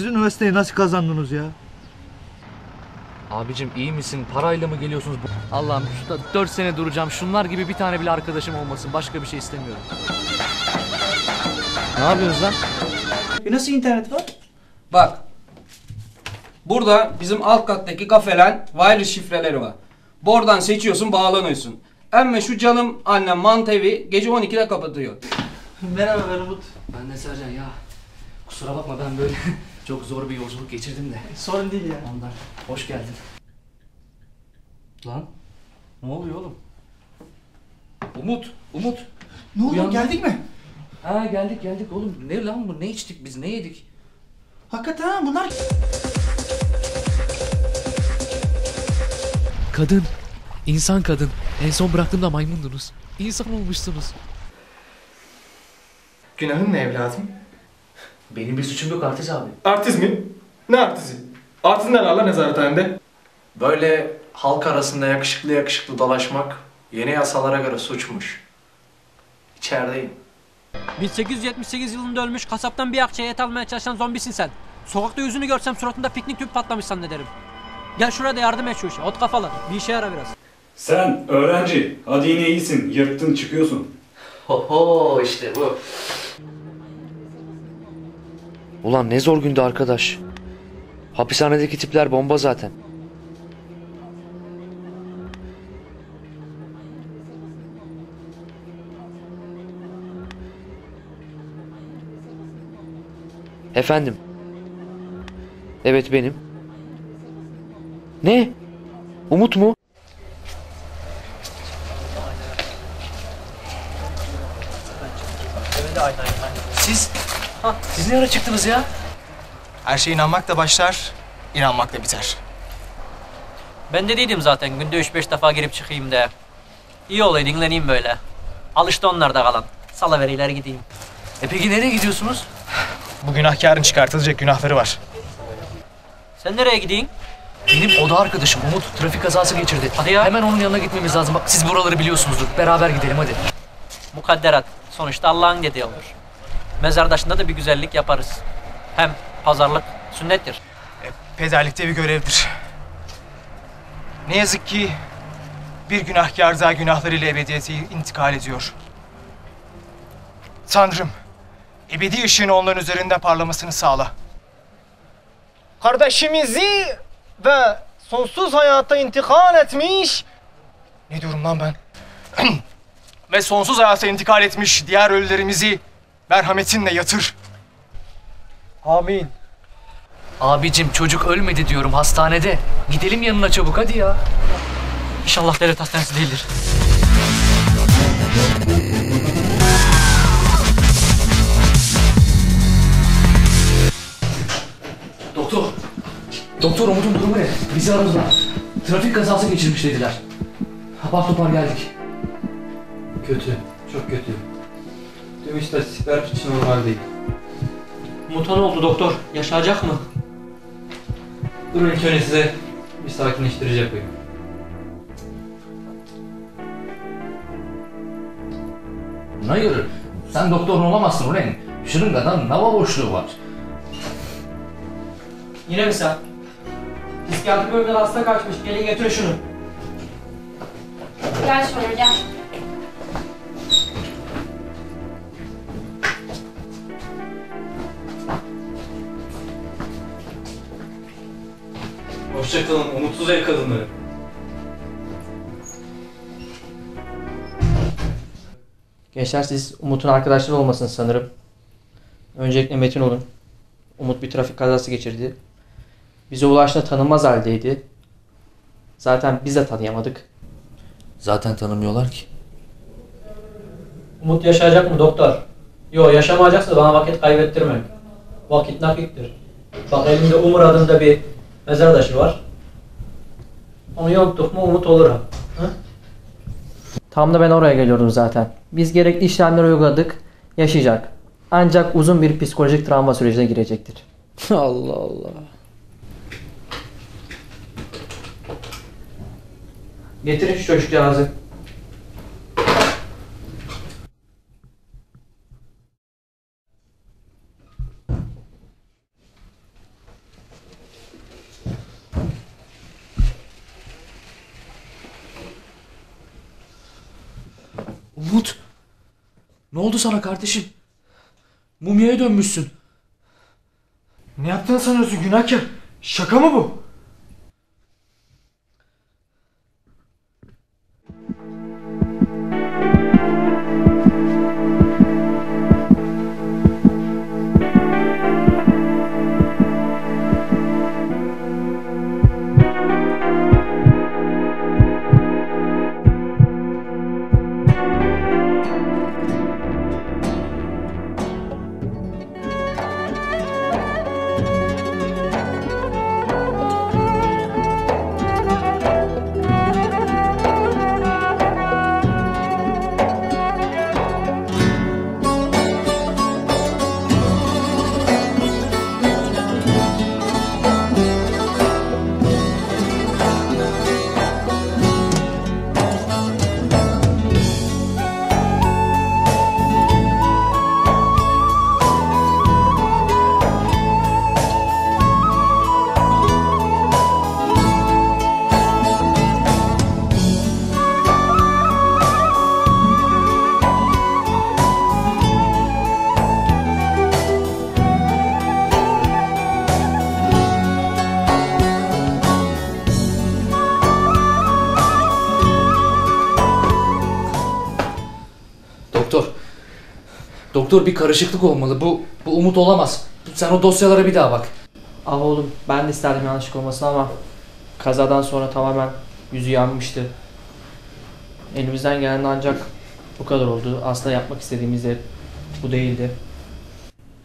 Siz üniversiteyi nasıl kazandınız ya? Abicim iyi misin? Parayla mı geliyorsunuz? Allah'ım şurada 4 sene duracağım. Şunlar gibi bir tane bile arkadaşım olmasın. Başka bir şey istemiyorum. Ne yapıyorsunuz lan? E nasıl internet var? Bak. Burada bizim alt kattaki kafelen wireless şifreleri var. Buradan seçiyorsun bağlanıyorsun. Emme şu canım annem mantevi gece 12'de kapatıyor. Merhaba ben Umut. Ben de Sercan ya. Kusura bakma ben böyle çok zor bir yolculuk geçirdim de. Sorun değil ya. Ondan. Hoş geldin. Lan. Ne oluyor oğlum? Umut. Umut. Ne oldu geldik mi? Ha geldik geldik oğlum. Ne lan bu? Ne içtik biz? Ne yedik? Hakikaten ha bunlar... Kadın. İnsan kadın. En son bıraktığımda maymundunuz. İnsan olmuşsunuz. Günahın ne evladım? Benim bir suçum yok Artiz abi. Artiz mi? Ne artizi? Artiz ne lan nezarethanede? Böyle halk arasında yakışıklı yakışıklı dolaşmak yeni yasalara göre suçmuş. İçerideyim. 1878 yılında ölmüş kasaptan bir akçeye et almaya çalışan zombisin sen. Sokakta yüzünü görsem suratında piknik tüpü patlamış zannederim. Gel şurada yardım et şu işe. Ot kafalı. Bir işe yara biraz. Sen öğrenci. Hadi yine iyisin. Yırttın çıkıyorsun. Ho işte bu. Ulan ne zor gündü arkadaş. Hapishanedeki tipler bomba zaten. Efendim. Evet benim. Ne? Umut mu? Siz? Siz ne ara çıktınız ya? Her şey inanmakla başlar, inanmakla biter. Ben de dedim zaten günde 3-5 defa girip çıkayım de. İyi olayı dinleneyim böyle. Alıştı onlar da kalan. Salıveriler gideyim. E peki nereye gidiyorsunuz? Bu günahkarın çıkartılacak günahları var. Sen nereye gideyim? Benim oda arkadaşım Umut trafik kazası geçirdi. Hadi ya. Hemen onun yanına gitmemiz lazım. Bak siz buraları biliyorsunuzdur. Beraber gidelim hadi. Mukadderat. Sonuçta Allah'ın dediği olur. Mezardaşında da bir güzellik yaparız. Hem pazarlık sünnettir. E, pederlikte bir görevdir. Ne yazık ki bir günahkar daha günahlarıyla ebediyete intikal ediyor. Tanrım, ebedi ışığını onların üzerinde parlamasını sağla. Kardeşimizi ve sonsuz hayata intikal etmiş... Ne diyorum lan ben? ve sonsuz hayata intikal etmiş diğer ölülerimizi merhametinle yatır. Amin. Abicim çocuk ölmedi diyorum hastanede. Gidelim yanına çabuk hadi ya. İnşallah devlet hastanesi değildir. Doktor. Doktor Umut'un durumu ne? Bizi aradılar. Trafik kazası geçirmiş dediler. Apar topar geldik. Kötü, çok kötü. Tüm istatistikler hiç normal değil. Mutan oldu doktor. Yaşayacak mı? Durun ilk önce size bir sakinleştirici yapayım. Hayır. Sen doktor olamazsın ulan. Şırıngadan nava boşluğu var. Yine mi sen? Psikiyatri bölümden hasta kaçmış. Gelin götürün şunu. Gel şöyle gel. Hoşçakalın umutsuz ev kadınları. Gençler siz Umut'un arkadaşları olmasın sanırım. Öncelikle Metin olun. Umut bir trafik kazası geçirdi. Bize ulaştığında tanınmaz haldeydi. Zaten biz de tanıyamadık. Zaten tanımıyorlar ki. Umut yaşayacak mı doktor? Yo yaşamayacaksa bana vakit kaybettirme. Vakit nakittir. Bak elimde Umur adında bir mezardaşı var. Onu yonttuk mu Umut olur ha. Hı? Tam da ben oraya geliyordum zaten. Biz gerekli işlemleri uyguladık. Yaşayacak. Ancak uzun bir psikolojik travma sürecine girecektir. Allah Allah. Getirin şu çocukcağızı. Ne oldu sana kardeşim? Mumyaya dönmüşsün. Ne yaptığını sanıyorsun günahkar? Şaka mı bu? Doktor bir karışıklık olmalı. Bu, bu Umut olamaz. Sen o dosyalara bir daha bak. Ah oğlum ben de isterdim yanlışlık olmasını ama kazadan sonra tamamen yüzü yanmıştı. Elimizden gelen ancak bu kadar oldu. Aslında yapmak istediğimiz de bu değildi.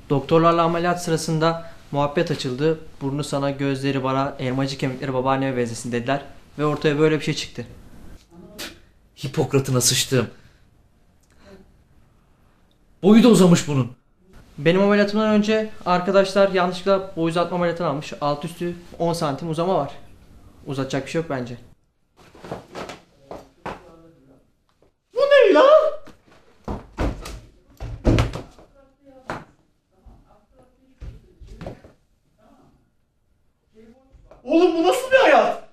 Doktorlarla ameliyat sırasında muhabbet açıldı. Burnu sana, gözleri bana, elmacık kemikleri babaanneme benzesin dediler. Ve ortaya böyle bir şey çıktı. Hipokrat'ına sıçtım. Boyu da uzamış bunun. Benim ameliyatımdan önce arkadaşlar yanlışlıkla boy uzatma ameliyatını almış. Alt üstü 10 santim uzama var. Uzatacak bir şey yok bence. Bu ne lan? Oğlum bu nasıl bir hayat?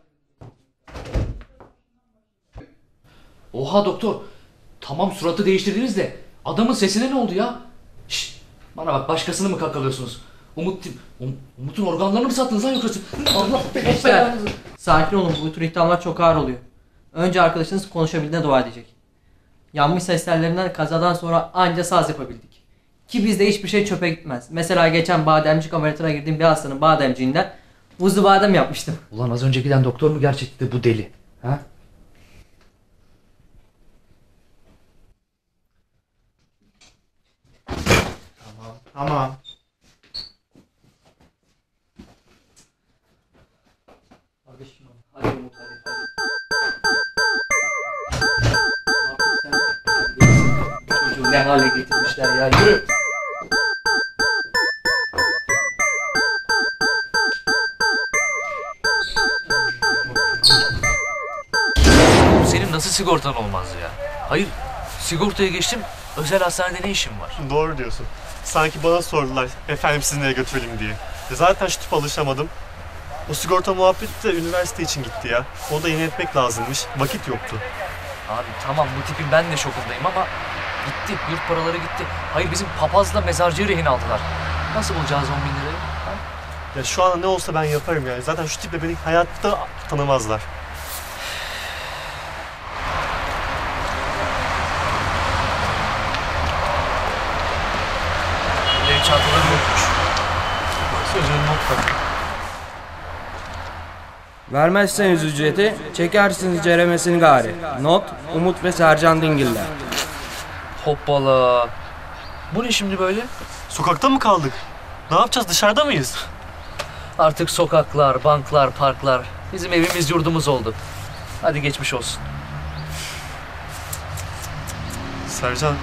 Oha doktor. Tamam suratı değiştirdiniz de adamın sesine ne oldu ya? Şşt, bana bak başkasını mı kakalıyorsunuz? Umut, Um- Umut'un organlarını mı sattınız lan yoksa? Allah Gençler, sakin olun bu tür iddialar çok ağır oluyor. Önce arkadaşınız konuşabildiğine dua edecek. Yanmış seslerinden kazadan sonra anca saz yapabildik. Ki bizde hiçbir şey çöpe gitmez. Mesela geçen bademcik ameliyatına girdiğim bir hastanın bademciğinden buzlu badem yapmıştım. Ulan az önce giden doktor mu gerçekten de bu deli? Ha? Tamam. Hadi Umut hadi. hadi. Çocuğu ne hale getirmişler ya yürü. Senin nasıl sigortan olmaz ya? Hayır, sigortaya geçtim. Özel hastanede ne işin var? Doğru diyorsun. Sanki bana sordular efendim sizi nereye götürelim diye. E zaten şu tip alışamadım. O sigorta muhabbeti de üniversite için gitti ya. O da yeni etmek lazımmış. Vakit yoktu. Abi tamam bu tipin ben de şokundayım ama gitti, yurt paraları gitti. Hayır bizim papazla mezarcıyı rehin aldılar. Nasıl bulacağız 10 bin lirayı? Ha? Ya şu anda ne olsa ben yaparım yani. Zaten şu tiple beni hayatta tanımazlar. Ev çantaları yokmuş. Sözünü not bak. Vermezseniz ücreti, çekersiniz ceremesini gari. Not, Umut ve Sercan Dingiller. Hoppala. Bu ne şimdi böyle? Sokakta mı kaldık? Ne yapacağız? Dışarıda mıyız? Artık sokaklar, banklar, parklar bizim evimiz yurdumuz oldu. Hadi geçmiş olsun. Sercan,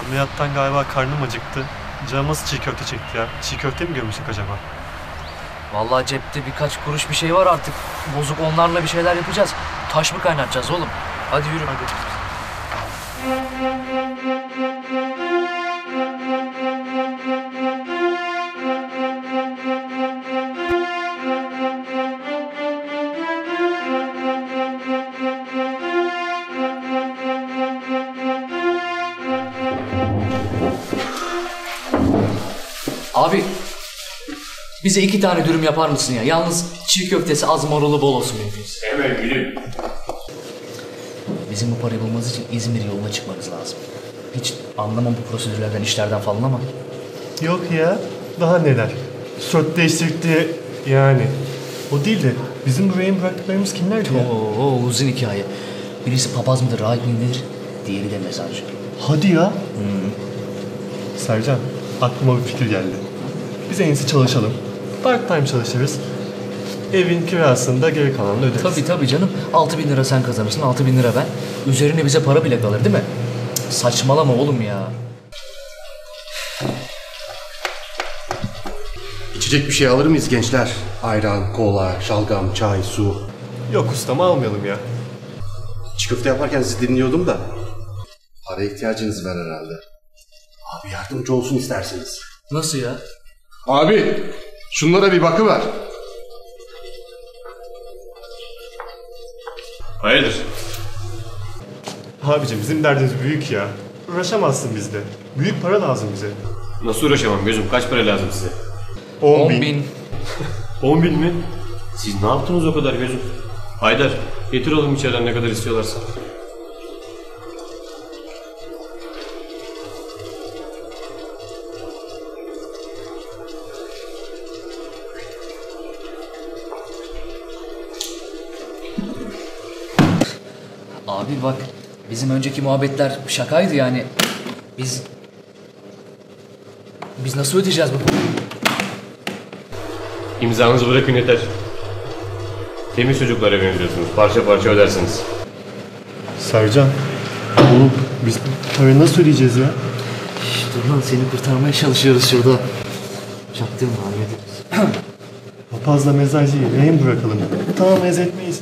ameliyattan galiba karnım acıktı. Canım nasıl çiğ köfte çekti ya? Çiğ köfte mi gömsek acaba? Vallahi cepte birkaç kuruş bir şey var artık. Bozuk onlarla bir şeyler yapacağız. Taş mı kaynatacağız oğlum? Hadi yürü. Hadi. Bize iki tane dürüm yapar mısın ya? Yalnız çiğ köftesi az marulu bol olsun mümkünse. Hemen gülüm. Bizim bu parayı bulmamız için İzmir yoluna çıkmanız lazım. Hiç anlamam bu prosedürlerden, işlerden falan ama. Yok ya. Daha neler? Değiştirdik diye yani. O değil de bizim bu beyin bıraktıklarımız kimlerdi ya? Oo, uzun hikaye. Birisi papaz mıdır, rahip midir? Diğeri de mezarcı. Hadi ya. Sercan, aklıma bir fikir geldi. Biz en iyisi çalışalım. Part time çalışırız. Evin kirasını da geri kalanını öderiz. Tabii tabii canım. 6 bin lira sen kazanırsın, 6 bin lira ben. Üzerine bize para bile kalır değil mi? Cık, Saçmalama oğlum ya. İçecek bir şey alır mıyız gençler? Ayran, kola, şalgam, çay, su. Yok ustam almayalım ya. Çiğ köfte yaparken sizi dinliyordum da. Para ihtiyacınız var herhalde. Abi yardımcı olsun isterseniz. Nasıl ya? Abi şunlara bir bakıver. Hayırdır? Abicim bizim derdimiz büyük ya. Uğraşamazsın bizde. Büyük para lazım bize. Nasıl uğraşamam gözüm? Kaç para lazım size? 10 bin. 10 bin mi? Siz ne yaptınız o kadar gözüm? Haydar getir oğlum içeriden ne kadar istiyorlarsa. Bak bizim önceki muhabbetler şakaydı yani. Biz... Biz nasıl ödeyeceğiz bu? İmzanızı bırakın yeter. Temiz çocuklara benziyorsunuz. Parça parça ödersiniz. Sercan. Oğlum biz parayı nasıl ödeyeceğiz ya? Dur lan seni kurtarmaya çalışıyoruz şurada. Çaktırma hallederiz. Papazla mezarcıyı rehin bırakalım. Tamam etmeyiz.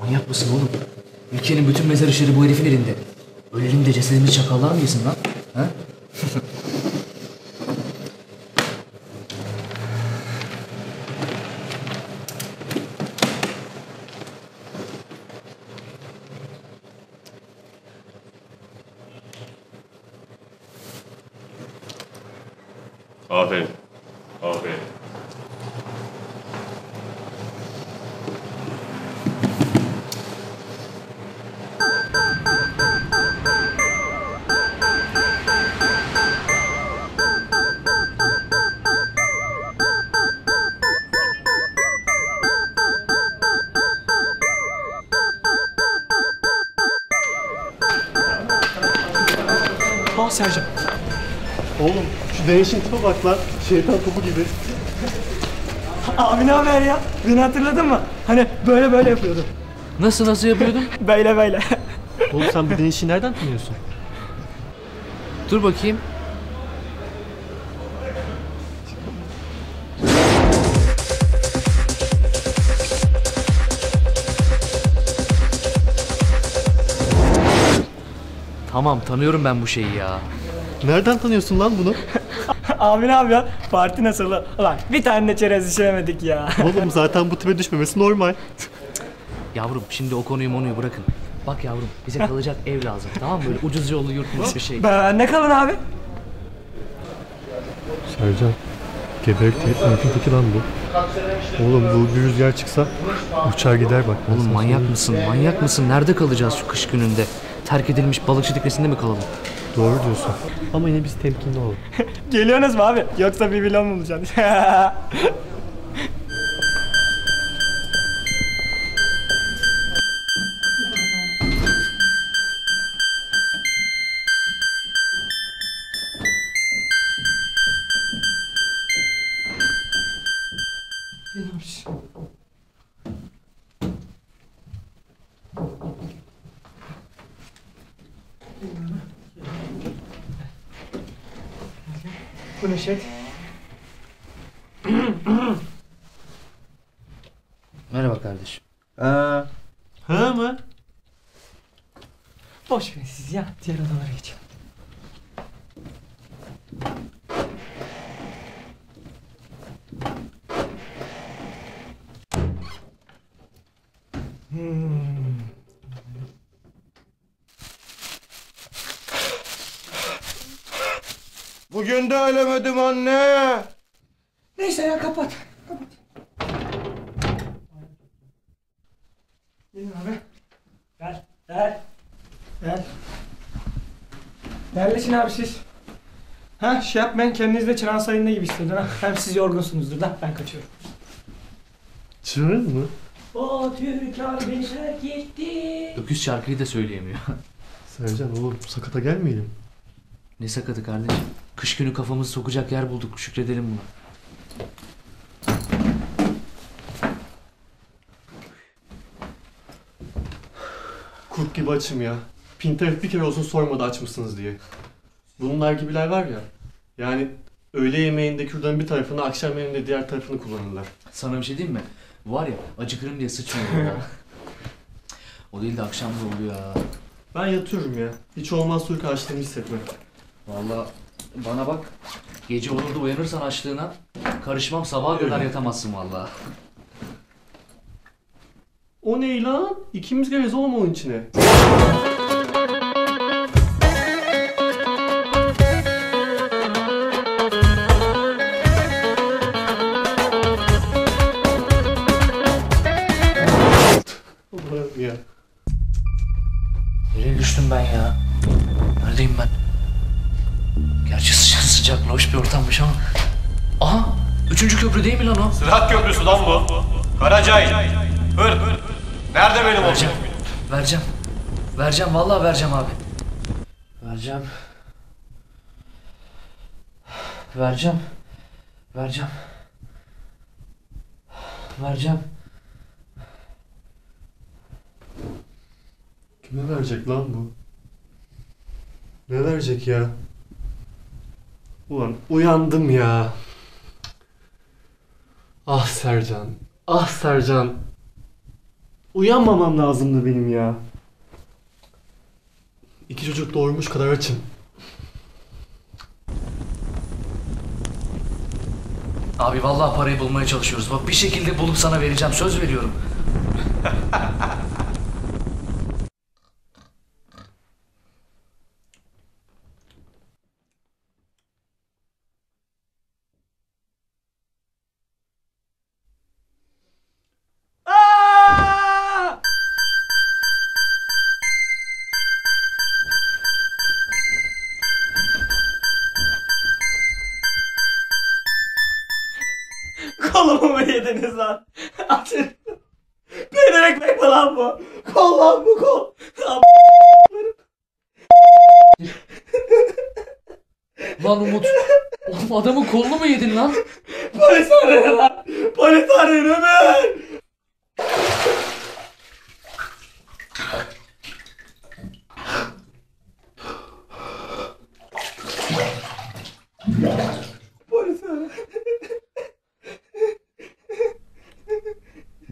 Manyak mısın oğlum? Ülkenin bütün mezar işleri bu herifin elinde. Ölelim de cesedimizi çakallar mı yesin lan? Ha? şu değişin tipe bak lan. Şeytan topu gibi. Abi ne haber ya? Beni hatırladın mı? Hani böyle böyle yapıyordum. Nasıl nasıl yapıyordun? böyle böyle. Oğlum sen bu değişi nereden tanıyorsun? Dur bakayım. Tamam tanıyorum ben bu şeyi ya. Nereden tanıyorsun lan bunu? Abi ne yapıyor? Parti nasıl? Ulan bir tane de çerez işlemedik ya. Oğlum zaten bu tipe düşmemesi normal. Yavrum şimdi o konuyu monuyu bırakın. Bak yavrum bize kalacak ev lazım tamam mı? Böyle ucuz yollu yurtmuş bir şey. Ben ne kalın abi? Sercan. Geberek herifin teki lan bu. Oğlum bu bir rüzgar çıksa uçar gider bak. Oğlum manyak mısın? Manyak mısın? Nerede kalacağız şu kış gününde? Terk edilmiş balıkçı teknesinde mi kalalım? Doğru diyorsun. Ama yine biz temkinli olalım. Geliyorsunuz mu abi? Yoksa bir vilon mu bulacaksın? Bugün de ölemedim anne. Neyse ya kapat. Kapat. Gelin abi. Gel. Gel. Gel. Yerleşin abi siz. Ha şey yapmayın kendinizi de Çırağan Sarayı'nda gibi hissedin ha. Hem siz yorgunsunuzdur da ben kaçıyorum. Çığır mı? O Türkan beni terk etti. Öküz şarkıyı da söyleyemiyor. Sercan oğlum sakata gelmeyelim. Ne sakatı kardeşim. Kış günü kafamızı sokacak yer bulduk. Şükredelim buna. Kurt gibi açım ya. Pinterest bir kere olsun sormadı aç mısınız diye. Bunlar gibiler var ya. Yani öğle yemeğinde kürdanın bir tarafını, akşam yemeğinde diğer tarafını kullanırlar. Sana bir şey diyeyim mi? Var ya acıkırım diye sıçmıyor ya. o değil de akşam da oluyor ya. Ben yatıyorum ya. Hiç olmazsa uyku açlığımı hissetmek. Valla bana bak. Gece olur da uyanırsan açlığına karışmam sabaha kadar yatamazsın valla. O ne lan? İkimiz gireriz oğlum onun içine. Allah'ım ya. Nereye düştüm ben ya? Neredeyim ben? Gerçi sıcak sıcak loş bir ortammış ama. Aha! Üçüncü köprü değil mi lan o? Sırat köprüsü lan bu. Karacay. Hır. Nerede benim oğlum? Vereceğim. Vereceğim. Vereceğim vallahi vereceğim abi. Vereceğim. Vereceğim. Vereceğim. Vereceğim. Kime verecek lan bu? Ne verecek ya? Ulan uyandım ya. Ah Sercan. Ah Sercan. Uyanmamam lazımdı benim ya. İki çocuk doğurmuş kadar açım. Abi vallahi parayı bulmaya çalışıyoruz. Bak bir şekilde bulup sana vereceğim. Söz veriyorum.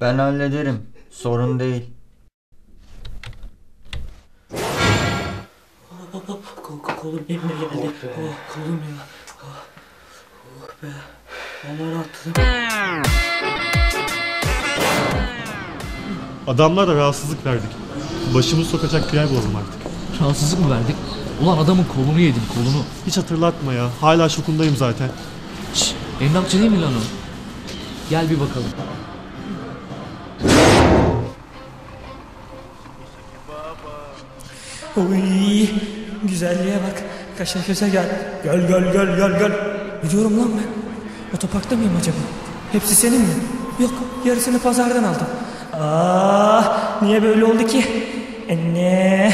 Ben hallederim. Sorun değil. Kol, kol, kolum yerine geldi. Oh, kolum ya. Oh, oh be. Vallahi rahatladım. Adamlara rahatsızlık verdik. Başımızı sokacak bir yer bulalım artık. Rahatsızlık mı verdik? Ulan adamın kolunu yedim kolunu. Hiç hatırlatma ya. Hala şokundayım zaten. Şşş emlakçı değil mi lan o? Gel bir bakalım. Oy, güzelliğe bak. Kaşa köse gel. Gel gel gel gel gel. Ne diyorum lan ben? Otoparkta mıyım acaba? Hepsi senin mi? Yok, yarısını pazardan aldım. Ah, niye böyle oldu ki? Anne,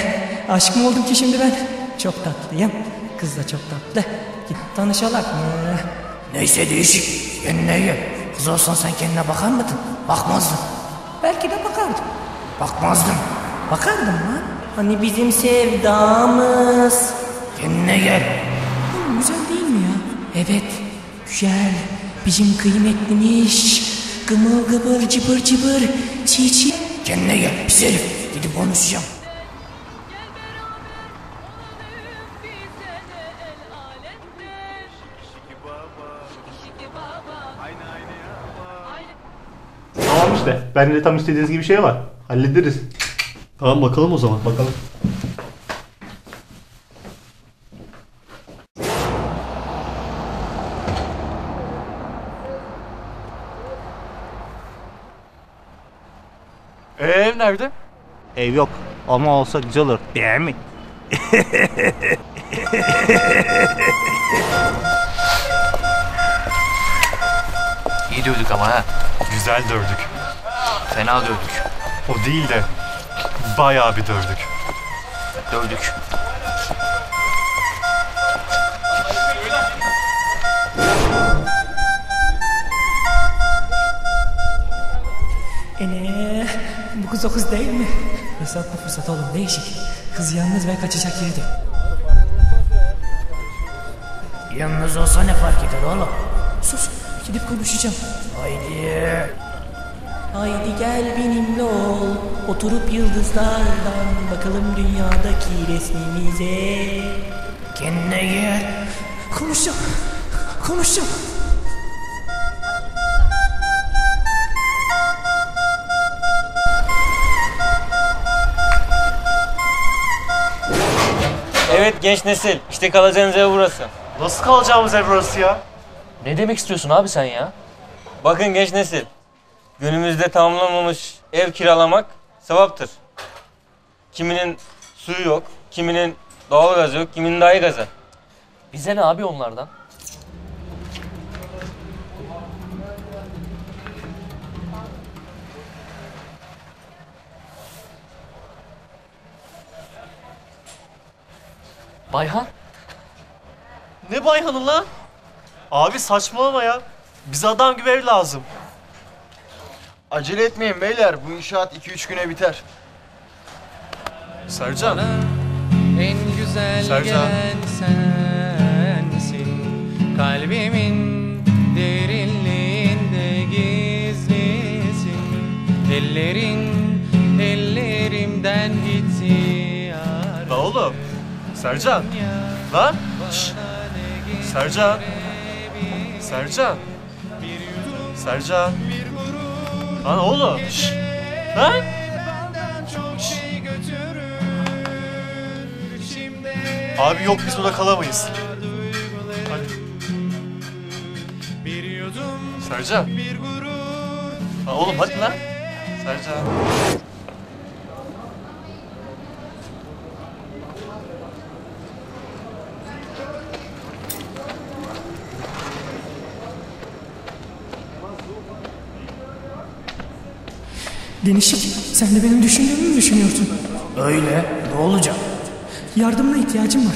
aşk mı oldum ki şimdi ben? Çok tatlıyım. Kız da çok tatlı. Git tanışalım mı? Neyse değişik. Kendine gel. Kız olsan sen kendine bakar mıydın? Bakmazdın. Belki de bakardım. Bakmazdın. Bakardım lan. Hani bizim sevdamız. Kendine gel. Oğlum güzel değil mi ya? Evet. Güzel. Bizim kıymetlimiz. Gımıl gıbır cıbır cıbır. Çiğ çiğ. Kendine gel pis herif. Gidip konuşacağım. Tamam işte. Bende de tam istediğiniz gibi şey var. Hallederiz. Tamam bakalım o zaman. Bakalım. Ee, ev nerede? Ev yok ama olsa güzel olur değil mi? İyi dövdük ama ha. Güzel dövdük. Fena dövdük. O değil de bayağı bir dövdük. Dövdük. Ene, bu kız o kız değil mi? Fırsat bu fırsat oğlum değişik. Kız yalnız ve kaçacak yeri de. Yalnız olsa ne fark eder oğlum? Sus, gidip konuşacağım. Haydi. Haydi gel benimle ol. Oturup yıldızlardan bakalım dünyadaki resmimize. Kendine gel. Konuşacağım. Konuşacağım. Evet genç nesil. İşte kalacağınız ev burası. Nasıl kalacağımız ev burası ya? Ne demek istiyorsun abi sen ya? Bakın genç nesil. Günümüzde tamamlanmamış ev kiralamak sevaptır. Kiminin suyu yok, kiminin doğalgazı yok, kiminin dahi gazı. Bize ne abi onlardan? Bayhan? Ne Bayhan'ı lan? Abi saçmalama ya. Bize adam gibi ev lazım. Acele etmeyin beyler. Bu inşaat 2-3 güne biter. Sercan. En güzel Sercan. gelen sensin Kalbimin derinliğinde gizlisin Ellerin ellerimden gitti yar La oğlum. Sercan. Lan. Şşş. Sercan. Sercan. Sercan. Lan oğlum. Şşş. Lan. Abi yok biz burada kalamayız. Hadi. Sercan. Lan oğlum hadi lan. Sercan. Denişik, sen de benim düşündüğümü mü düşünüyorsun? Öyle ne olacak? Yardımına ihtiyacım var.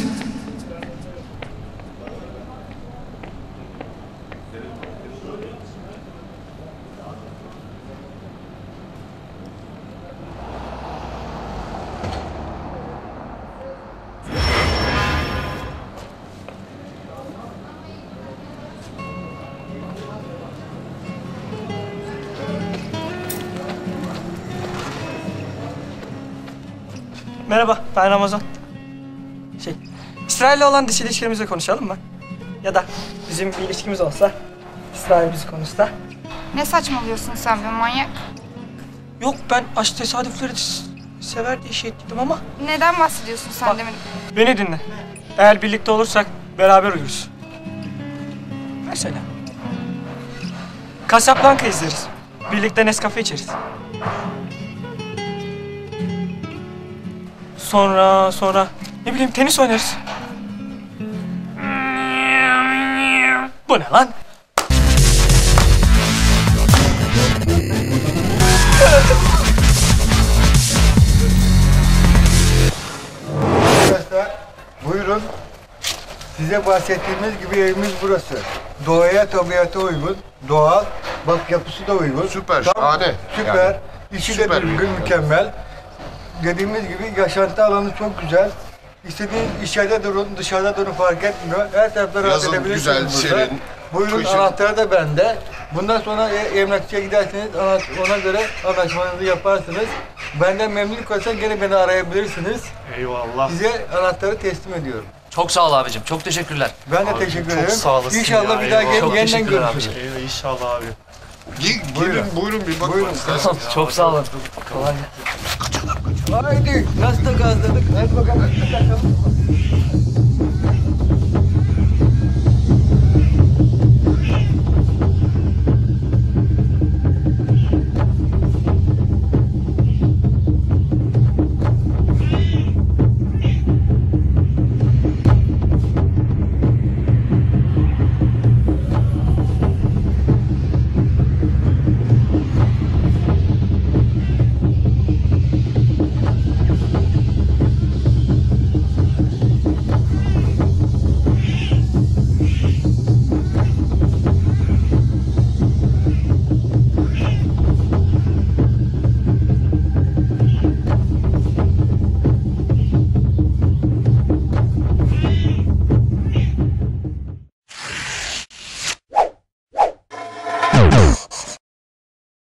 Merhaba, ben Ramazan. Şey, İsrail'le olan dış ilişkilerimizi konuşalım mı? Ya da bizim bir ilişkimiz olsa, İsrail bizi konuşsa. Ne saçmalıyorsun sen be manyak? Yok ben aşk tesadüfleri sever diye şey ettim ama Neden bahsediyorsun sen demin? beni dinle. Eğer birlikte olursak beraber uyuruz. Mesela. Casablanca izleriz. Birlikte Nescafe içeriz. Sonra sonra ne bileyim tenis oynarız. Bu ne lan? Arkadaşlar buyurun. Size bahsettiğimiz gibi evimiz burası. Doğaya, tabiata uygun, doğal, bak yapısı da uygun. Süper, şahane. Süper. Yani İşi de süper bir düzgün, mükemmel. Dediğimiz gibi yaşantı alanı çok güzel. İstediğiniz içeride durun, dışarıda durun fark etmiyor. Her tarafta rahat Yazın edebilirsiniz güzel, burada. serin, Buyurun kışın- anahtarı da bende. Bundan sonra e- emlakçıya giderseniz ana- ona göre anlaşmanızı yaparsınız. Benden memnun kalırsanız gene beni arayabilirsiniz. Eyvallah. Size anahtarı teslim ediyorum. Çok sağ ol abicim. Çok teşekkürler. Ben de teşekkür ederim. Çok sağ olasın İnşallah ya, bir daha eyvallah. gel- Çok yeniden teşekkürler görüşürüz. Eyvallah, İnşallah abi. Gelin buyurun, buyurun bir bakın isterseniz. Çok sağ olun. Kolay gelsin. Haydi nasıl da gazladık. Hadi bakalım. hadi bakalım.